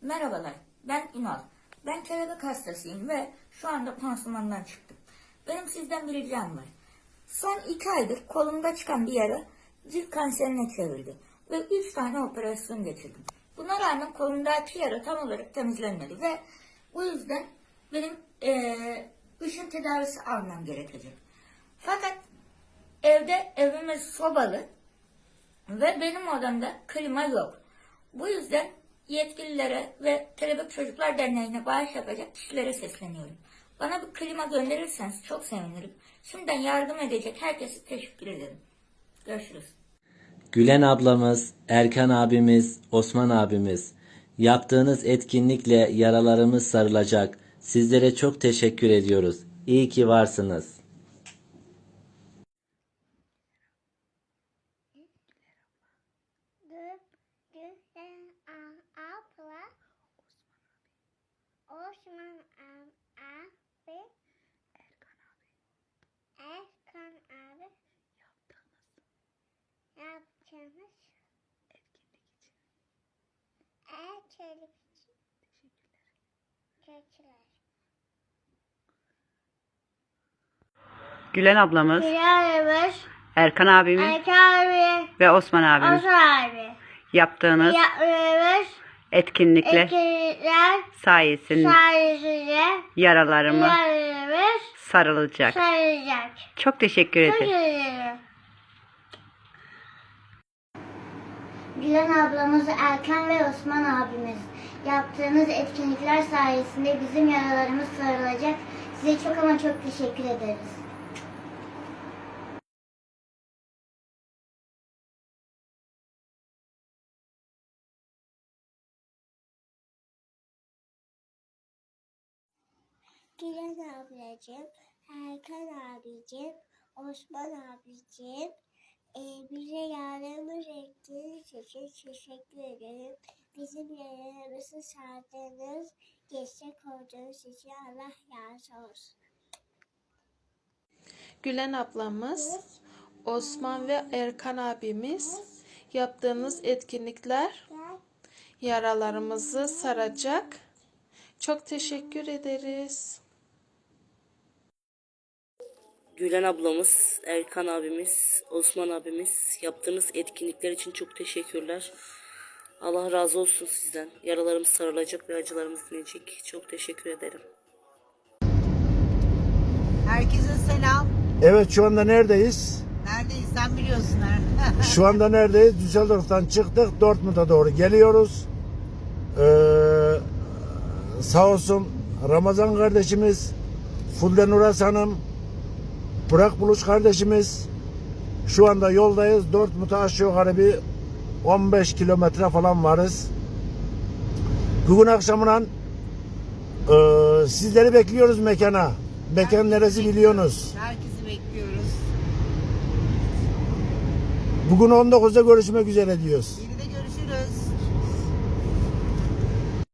Merhabalar, ben Ünal. Ben kelebek hastasıyım ve şu anda pansumandan çıktım. Benim sizden bir ricam var. Son iki aydır kolumda çıkan bir yara cilt kanserine çevirdi. Ve üç tane operasyon geçirdim. Buna rağmen kolumdaki yara tam olarak temizlenmedi ve bu yüzden benim eee ışın tedavisi almam gerekecek. Fakat evde evimiz sobalı ve benim odamda klima yok. Bu yüzden yetkililere ve Kelebek Çocuklar Derneği'ne bağış yapacak kişilere sesleniyorum. Bana bir klima gönderirseniz çok sevinirim. Şimdiden yardım edecek herkese teşekkür ederim. Görüşürüz. Gülen ablamız, Erkan abimiz, Osman abimiz. Yaptığınız etkinlikle yaralarımız sarılacak. Sizlere çok teşekkür ediyoruz. İyi ki varsınız. Gü, Gülen a- abla Osman a- abi Erkan abi yaptığınız etkinlik için teşekkürler. Gülen ablamız, Gülerimiz Erkan abimiz Erkan abi ve Osman abimiz Osman abi yaptığınız yaptığımız etkinlikler etkinlikler sayesinde sayesinde yaralarıma yararımız sarılacak. sarılacak. Çok teşekkür Çok ederim. ederim. Gülen ablamız Erkan ve Osman abimiz yaptığınız etkinlikler sayesinde bizim yaralarımız sarılacak. Size çok ama çok teşekkür ederiz. Gülen ablacığım, Erkan abicim, Osman abicim, e, bize yardımcı ettiğiniz için teşekkür ederim. Bizim yayınımızı sardığınız, destek olduğunuz için Allah razı olsun. Gülen ablamız, Osman ve Erkan abimiz yaptığınız etkinlikler yaralarımızı saracak. Çok teşekkür ederiz. Gülen ablamız, Erkan abimiz, Osman abimiz yaptığınız etkinlikler için çok teşekkürler. Allah razı olsun sizden. Yaralarımız sarılacak ve acılarımız dinecek. Çok teşekkür ederim. Herkese selam. Evet şu anda neredeyiz? Neredeyiz sen biliyorsun. ha. Şu anda neredeyiz? Düsseldorf'tan çıktık. Dortmund'a doğru geliyoruz. Ee, sağ olsun Ramazan kardeşimiz, Fulden Uras Hanım, Burak Buluş kardeşimiz. Şu anda yoldayız. Dortmund'a aşağı yukarı bir 15 kilometre falan varız. Bugün akşamından ee, sizleri bekliyoruz mekana. Mekan neresi biliyorsunuz. Herkesi bekliyoruz. Bugün 19'da görüşmek üzere diyoruz. 7'de